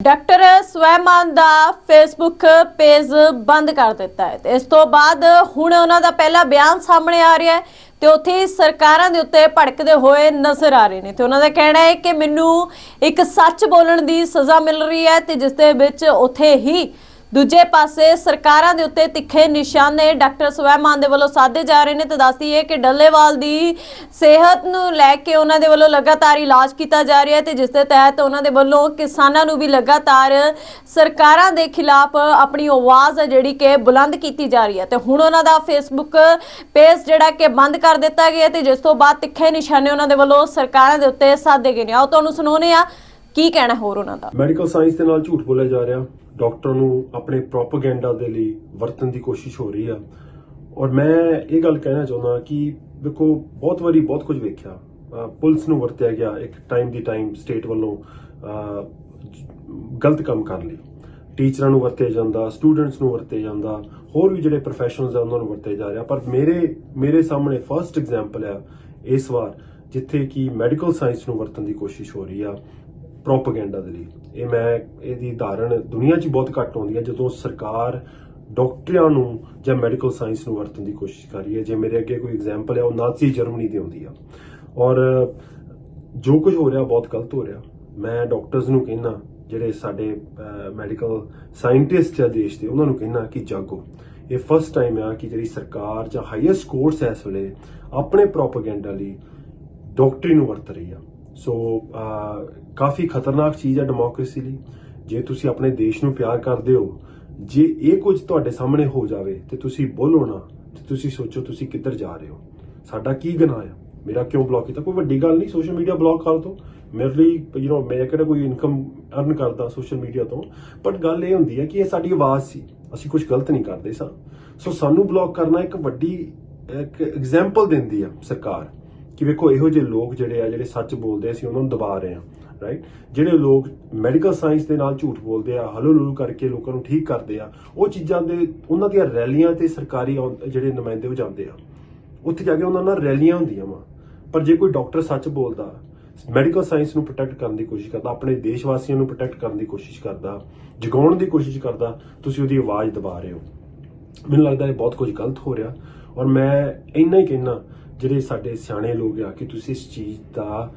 Doctor Swaiman ਦਾ Facebook page ਬੰਦ ਕਰ ਦਿੱਤਾ ਹੈ ਤੇ ਇਸ ਤੋਂ ਬਾਅਦ ਹੁਣ ਉਹਨਾਂ ਦਾ ਪਹਿਲਾ ਬਿਆਨ ਸਾਹਮਣੇ ਆ ਰਿਹਾ ਹੈ ਤੇ ਉੱਥੇ ਸਰਕਾਰਾਂ ਦੇ ਉੱਤੇ ਭੜਕਦੇ ਹੋਏ ਨਜ਼ਰ ਆ ਰਹੇ ਨੇ ਤੇ ਉਹਨਾਂ ਦਾ ਕਹਿਣਾ ਹੈ ਕਿ ਮੈਨੂੰ ਇੱਕ ਸੱਚ ਬੋਲਣ ਦੀ ਸਜ਼ਾ ਮਿਲ ਰਹੀ ਹੈ ਤੇ ਜਿਸ ਦੇ ਵਿੱਚ ਉੱਥੇ ਹੀ ਦੂਜੇ ਪਾਸੇ ਸਰਕਾਰਾਂ ਦੇ ਉੱਤੇ ਤਿੱਖੇ ਨਿਸ਼ਾਨੇ ਡਾਕਟਰ ਸਵੈਮਾਨ ਦੇ ਵੱਲੋਂ ਸਾਧੇ ਜਾ ਰਹੇ ਨੇ ਤੇ ਦੱਸਦੀ ਹੈ ਕਿ ਡੱਲੇਵਾਲ ਦੀ ਸਿਹਤ ਨੂੰ ਲੈ ਕੇ ਉਹਨਾਂ ਦੇ ਵੱਲੋਂ ਲਗਾਤਾਰ ਇਲਾਜ ਕੀਤਾ ਜਾ ਰਿਹਾ ਹੈ ਤੇ ਜਿਸ ਦੇ ਤਹਿਤ ਉਹਨਾਂ ਦੇ ਵੱਲੋਂ ਕਿਸਾਨਾਂ ਨੂੰ ਵੀ ਲਗਾਤਾਰ ਸਰਕਾਰਾਂ ਦੇ ਖਿਲਾਫ ਆਪਣੀ ਆਵਾਜ਼ ਹੈ ਜਿਹੜੀ ਕਿ ਬੁਲੰਦ ਕੀਤੀ ਜਾ ਰਹੀ ਹੈ। ਤੇ ਹੁਣ ਉਹਨਾਂ ਦਾ ਫੇਸਬੁੱਕ ਪੇਜ ਜਿਹੜਾ ਕਿ ਬੰਦ ਕਰ ਦਿੱਤਾ ਗਿਆ ਤੇ ਜਿਸ ਤੋਂ ਬਾਅਦ ਤਿੱਖੇ ਨਿਸ਼ਾਨੇ ਉਹਨਾਂ ਦੇ ਵੱਲੋਂ ਸਰਕਾਰਾਂ ਦੇ ਉੱਤੇ ਸਾਧੇ ਗਏ ਨੇ। ਆਓ ਤੁਹਾਨੂੰ ਸੁਣਾਉਂਦੇ ਆ ਕੀ ਕਹਿਣਾ ਹੋਰ ਉਹਨਾਂ ਦਾ? ਮੈਡੀਕਲ ਸਾਇੰਸ ਦੇ ਨਾਲ ਝੂਠ ਬੋਲਿਆ ਜਾ ਰਿਹਾ। ਡਾਕਟਰ ਨੂੰ ਆਪਣੇ ਪ੍ਰੋਪਾਗੈਂਡਾ ਦੇ ਲਈ ਵਰਤਣ ਦੀ ਕੋਸ਼ਿਸ਼ ਹੋ ਰਹੀ ਆ। ਔਰ ਮੈਂ ਇਹ ਗੱਲ ਕਹਿਣਾ ਚਾਹੁੰਦਾ ਕਿ ਦੇਖੋ ਬਹੁਤ ਵਾਰੀ ਬਹੁਤ ਕੁਝ ਵੇਖਿਆ। ਪੁਲਿਸ ਨੂੰ ਵਰਤਿਆ ਗਿਆ ਇੱਕ ਟਾਈਮ ਦੀ ਟਾਈਮ ਸਟੇਟ ਵੱਲੋਂ ਗਲਤ ਕੰਮ ਕਰਨ ਲਈ। ਟੀਚਰਾਂ ਨੂੰ ਵਰਤਿਆ ਜਾਂਦਾ ਸਟੂਡੈਂਟਸ ਨੂੰ ਵਰਤਿਆ ਜਾਂਦਾ, ਹੋਰ ਵੀ ਜਿਹੜੇ ਪ੍ਰੋਫੈਸ਼ਨਲਸ ਆ, ਉਹਨਾਂ ਨੂੰ ਵਰਤਿਆ ਜਾ ਰਿਹਾ। ਪਰ ਮੇਰੇ ਮੇਰੇ ਸਾਹਮਣੇ ਫਰਸਟ ਐਗਜ਼ਾਮਪਲ ਆ ਇਸ ਵਾਰ, ਜਿੱਥੇ ਕਿ ਮੈਡੀਕਲ ਸਾਇੰਸ ਨੂੰ ਵਰਤਣ ਦੀ ਕੋਸ਼ਿਸ਼ ਹੋ ਰਹੀ ਆ। ਪ੍ਰੋਪਾਗੈਂਡਾ ਦੇ ਲਈ। ਇਹ ਮੈਂ, ਇਹਦੀ ਧਾਰਨ ਦੁਨੀਆ 'ਚ ਬਹੁਤ ਘੱਟ ਆਉਂਦੀ ਹੈ, ਜਦੋਂ ਸਰਕਾਰ ਡਾਕਟਰਾਂ ਨੂੰ ਜਾਂ ਮੈਡੀਕਲ ਸਾਇੰਸ ਨੂੰ ਵਰਤਣ ਦੀ ਕੋਸ਼ਿਸ਼ ਕਰ ਰਹੀ ਹੈ। ਜੇ ਮੇਰੇ ਅੱਗੇ ਕੋਈ ਐਗਜ਼ਾਮਪਲ ਹੈ, ਉਹ ਨਾਜ਼ੀ ਜਰਮਨੀ ਦੀ ਆਉਂਦੀ ਆ। ਔਰ ਜੋ ਕੁਝ ਹੋ ਰਿਹਾ, ਬਹੁਤ ਗਲਤ ਹੋ ਰਿਹਾ। ਮੈਂ ਡਾਕਟਰਸ ਨੂੰ ਕਹਿੰਦਾ, ਜਿਹੜੇ ਸਾਡੇ ਮੈਡੀਕਲ ਸਾਇੰਟਿਸਟ ਆ ਦੇਸ਼ ਦੇ, ਉਹਨਾਂ ਨੂੰ ਕਹਿੰਦਾ ਕਿ ਜਾਗੋ। ਇਹ ਫਸਟ ਟਾਈਮ ਆ ਕਿ ਜਿਹੜੀ ਸਰਕਾਰ ਜਾਂ ਹਾਈਐਸਟ ਕੋਰਟਸ ਇਸ ਵੇਲੇ, ਆਪਣੇ ਪ੍ਰੋਪਾਗੈਂਡਾ ਲਈ ਡਾਕਟਰੀ ਨੂੰ ਵਰਤ ਰਹੀ ਆ। ਸੋ uh, ਕਾਫੀ ਖਤਰਨਾਕ ਚੀਜ਼ ਹੈ ਡੈਮੋਕ੍ਰੇਸੀ ਲਈ। ਜੇ ਤੁਸੀਂ ਆਪਣੇ ਦੇਸ਼ ਨੂੰ ਪਿਆਰ ਕਰਦੇ ਹੋ, ਜੇ ਇਹ ਕੁਝ ਤੁਹਾਡੇ ਸਾਹਮਣੇ ਹੋ ਜਾਵੇ, ਤੇ ਤੁਸੀਂ ਬੋਲੋ ਨਾ, ਤੇ ਤੁਸੀਂ ਸੋਚੋ ਤੁਸੀਂ ਕਿੱਧਰ ਜਾ ਰਹੇ ਹੋ। ਸਾਡਾ ਕੀ ਗੁਨਾਹ ਆ? ਮੇਰਾ ਕਿਉਂ ਬਲੌਕ ਕੀਤਾ? ਕੋਈ ਵੱਡੀ ਗੱਲ ਨਹੀਂ ਸੋਸ਼ਲ ਮੀਡੀਆ ਬਲੌਕ ਕਰ ਦੋ ਮੇਰੇ ਲਈ ਯੂ نو ਮੈਂ ਕਿਹੜਾ ਕੋਈ ਇਨਕਮ ਅਰਨ ਕਰਦਾ ਸੋਸ਼ਲ ਮੀਡੀਆ ਤੋਂ। ਬਟ ਗੱਲ ਇਹ ਹੁੰਦੀ ਹੈ ਕਿ ਇਹ ਸਾਡੀ ਆਵਾਜ਼ ਸੀ। ਅਸੀਂ ਕੁਝ ਗਲਤ ਨਹੀਂ ਕਰਦੇ ਸਾਂ। ਸੋ ਸਾਨੂੰ ਬਲੌਕ ਕਰਨਾ ਇੱਕ ਵੱਡੀ, ਇੱਕ ਐਗਜ਼ਾਮਪਲ ਦਿੰਦੀ ਆ ਸਰਕਾਰ। ਕਿ ਵੇਖੋ ਇਹੋ ਜਿਹੇ ਲੋਕ ਜਿਹੜੇ ਆ ਜਿਹੜੇ ਸੱਚ ਬੋਲਦੇ ਆ, ਅਸੀਂ ਉਹਨਾਂ ਨੂੰ ਦਬਾ ਰਹੇ ਆ ਰਾਈਟ ਜਿਹੜੇ ਲੋਕ ਮੈਡੀਕਲ ਸਾਇੰਸ ਦੇ ਨਾਲ ਝੂਠ ਬੋਲਦੇ ਆ ਹਲੋ ਲੁਲੂ ਕਰਕੇ ਲੋਕਾਂ ਨੂੰ ਠੀਕ ਕਰਦੇ ਆ ਉਹ ਚੀਜ਼ਾਂ ਦੇ ਉਹਨਾਂ ਦੀਆਂ ਰੈਲੀਆਂ ਤੇ ਸਰਕਾਰੀ ਆਉਂ- ਜਿਹੜੇ ਨੁਮਾਇੰਦੇ ਹੋ ਜਾਂਦੇ ਆ। ਉੱਥੇ ਜਾ ਕੇ ਉਹਨਾਂ ਨਾਲ ਰੈਲੀਆਂ ਹੁੰਦੀਆਂ ਵਾ। ਪਰ ਜੇ ਕੋਈ ਡਾਕਟਰ ਸੱਚ ਬੋਲਦਾ ਮੈਡੀਕਲ ਸਾਇੰਸ ਨੂੰ ਪ੍ਰੋਟੈਕਟ ਕਰਨ ਦੀ ਕੋਸ਼ਿਸ਼ ਕਰਦਾ ਆਪਣੇ ਦੇਸ਼ ਵਾਸੀਆਂ ਨੂੰ ਪ੍ਰੋਟੈਕਟ ਕਰਨ ਦੀ ਕੋਸ਼ਿਸ਼ ਕਰਦਾ ਜਗਾਉਣ ਦੀ ਕੋਸ਼ਿਸ਼ ਕਰਦਾ ਤੁਸੀਂ ਉਹਦੀ ਆਵਾਜ਼ ਦਬਾ ਰਹੇ ਹੋ। ਮੈਨੂੰ ਲੱਗਦਾ ਇਹ ਬਹੁਤ ਕੁਝ ਗਲਤ ਹੋ ਰਿਹਾ ਔਰ ਮੈਂ ਇੰਨਾ ਹੀ ਕਹਿਣਾ ਜਿਹੜੇ ਸਾਡੇ ਸਿਆਣੇ ਲੋਕ ਆ, ਕਿ ਤੁਸੀਂ ਇਸ ਚੀਜ਼ ਦਾ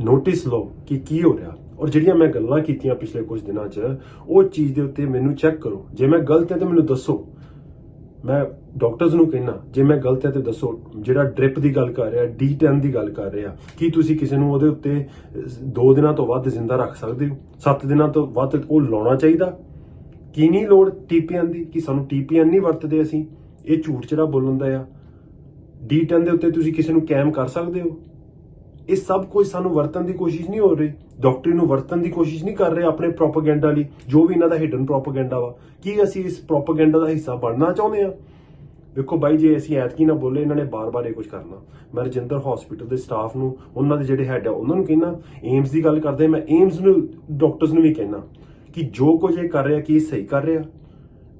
ਨੋਟਿਸ ਲਓ ਕਿ ਕੀ ਹੋ ਰਿਹਾ। ਔਰ ਜਿਹੜੀਆਂ ਮੈਂ ਗੱਲਾਂ ਕੀਤੀਆਂ ਪਿਛਲੇ ਕੁਝ ਦਿਨਾਂ 'ਚ, ਉਹ ਚੀਜ਼ ਦੇ ਉੱਤੇ ਮੈਨੂੰ ਚੈੱਕ ਕਰੋ। ਜੇ ਮੈਂ ਗਲਤ ਹੈ ਤਾਂ ਮੈਨੂੰ ਦੱਸੋ। ਮੈਂ ਡਾਕਟਰਸ ਨੂੰ ਕਹਿਣਾ ਜੇ ਮੈਂ ਗਲਤ ਹੈ ਤੇ ਦੱਸੋ। ਜਿਹੜਾ ਡ੍ਰਿਪ ਦੀ ਗੱਲ ਕਰ ਰਿਹਾ D10 ਦੀ ਗੱਲ ਕਰ ਰਿਹਾ, ਕੀ ਤੁਸੀਂ ਕਿਸੇ ਨੂੰ ਉਹਦੇ ਉੱਤੇ 2 ਦਿਨਾਂ ਤੋਂ ਵੱਧ ਜ਼ਿੰਦਾ ਰੱਖ ਸਕਦੇ ਹੋ? 7 ਦਿਨਾਂ ਤੋਂ ਵੱਧ ਉਹ ਲਾਉਣਾ ਚਾਹੀਦਾ? ਕੀ ਨਹੀਂ ਲੋੜ TPN ਦੀ? ਕਿ ਸਾਨੂੰ TPN ਨਹੀਂ ਵਰਤਦੇ ਅਸੀਂ? ਇਹ ਝੂਠ ਜਿਹੜਾ ਬੋਲਣ ਦਾ ਆ। D10 ਦੇ ਉੱਤੇ ਤੁਸੀਂ ਕਿਸੇ ਨੂੰ ਕੈਮ ਕਰ ਸਕਦੇ ਹੋ। ਇਹ ਸਭ ਕੁਝ ਸਾਨੂੰ ਵਰਤਣ ਦੀ ਕੋਸ਼ਿਸ਼ ਨਹੀਂ ਹੋ ਰਹੀ। ਡਾਕਟਰੀ ਨੂੰ ਵਰਤਣ ਦੀ ਕੋਸ਼ਿਸ਼ ਨਹੀਂ ਕਰ ਰਹੇ ਆਪਣੇ ਪ੍ਰੋਪਾਗੈਂਡਾ ਲਈ, ਜੋ ਵੀ ਇਹਨਾਂ ਦਾ ਹਿਡਨ ਪ੍ਰੋਪਾਗੈਂਡਾ ਵਾ। ਕੀ ਅਸੀਂ ਇਸ ਪ੍ਰੋਪਾਗੈਂਡਾ ਦਾ ਹਿੱਸਾ ਬਣਨਾ ਚਾਹੁੰਦੇ ਆ ਵੇਖੋ ਬਾਈ, ਜੇ ਅਸੀਂ ਐਤਕੀ ਨਾ ਬੋਲੇ, ਇਹਨਾਂ ਨੇ ਬਾਰ-ਬਾਰ ਇਹ ਕੁਝ ਕਰਨਾ। ਮੈਂ ਰਜਿੰਦਰ ਹਸਪੀਟਲ ਦੇ ਸਟਾਫ ਨੂੰ, ਉਹਨਾਂ ਦੇ ਜਿਹੜੇ ਹੈਡ ਆ, ਉਹਨਾਂ ਨੂੰ ਕਹਿਣਾ ਏਮਸ ਦੀ ਗੱਲ ਕਰਦੇ ਮੈਂ ਏਮਸ ਨੂੰ ਡਾਕਟਰਸ ਨੂੰ ਵੀ ਕਹਿਣਾ ਕਿ ਜੋ ਕੁਝ ਇਹ ਕਰ ਰਿਹਾ, ਕੀ ਇਹ ਸਹੀ ਕਰ ਰਿਹਾ।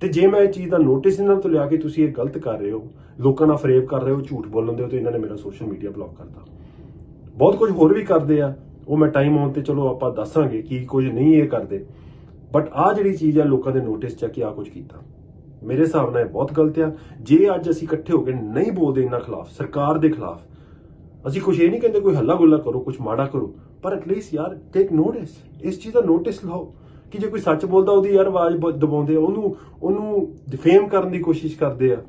ਤੇ ਜੇ ਮੈਂ ਇਹ ਚੀਜ਼ ਦਾ ਨੋਟਿਸ ਇਹਨਾਂ ਤੋਂ ਲਿਆ ਕੇ ਤੁਸੀਂ ਇਹ ਗਲਤ ਕਰ ਰਹੇ ਹੋ, ਲੋਕਾਂ ਨਾਲ ਫਰੇਬ ਕਰ ਰਹੇ ਹੋ, ਝੂਠ ਬੋਲਣ ਦੇ ਹੋ, ਤੇ ਇਹਨਾਂ ਨੇ ਮੇਰਾ ਸੋਸ਼ਲ ਮੀਡੀਆ ਬਲੌਕ ਕਰਤਾ। ਬਹੁਤ ਕੁਝ ਹੋਰ ਵੀ ਕਰਦੇ ਆ, ਉਹ ਮੈਂ ਟਾਈਮ ਆਉਣ ਤੇ ਚਲੋ ਆਪਾਂ ਦੱਸਾਂਗੇ ਕੀ ਕੁਝ ਨਹੀਂ ਇਹ ਕਰਦੇ। ਬਟ ਆ ਜਿਹੜੀ ਚੀਜ਼ ਆ, ਲੋਕਾਂ ਦੇ ਨੋਟਿਸ ਚ ਆ ਕਿ ਆ ਕੁਝ ਕੀਤਾ। ਮੇਰੇ ਹਿਸਾਬ ਨਾਲ ਇਹ ਬਹੁਤ ਗਲਤ ਆ। ਜੇ ਅੱਜ ਅਸੀਂ ਇਕੱਠੇ ਹੋ ਕੇ ਨਹੀਂ ਬੋਲਦੇ ਇਹਨਾਂ ਖਿਲਾਫ, ਸਰਕਾਰ ਦੇ ਖਿਲਾਫ, ਅਸੀਂ ਕੁਝ ਇਹ ਨਹੀਂ ਕਹਿੰਦੇ ਕੋਈ ਹੱਲਾ ਗੁੱਲਾ ਕਰੋ, ਕੁਝ ਮਾੜਾ ਕਰੋ, ਪਰ ਐਟਲੀਸਟ ਯਾਰ ਟੇਕ ਨੋਟਿਸ ਇਸ ਚੀਜ਼ ਦਾ ਨੋਟਿਸ ਲਓ। ਕਿ ਜੇ ਕੋਈ ਸੱਚ ਬੋਲਦਾ, ਉਹਦੀ ਯਾਰ ਆਵਾਜ਼ ਬ- ਦਬਾਉਂਦੇ ਆ, ਉਹਨੂੰ ਉਹਨੂੰ ਡਿਫੇਮ ਕਰਨ ਦੀ ਕੋਸ਼ਿਸ਼ ਕਰਦੇ ਆ।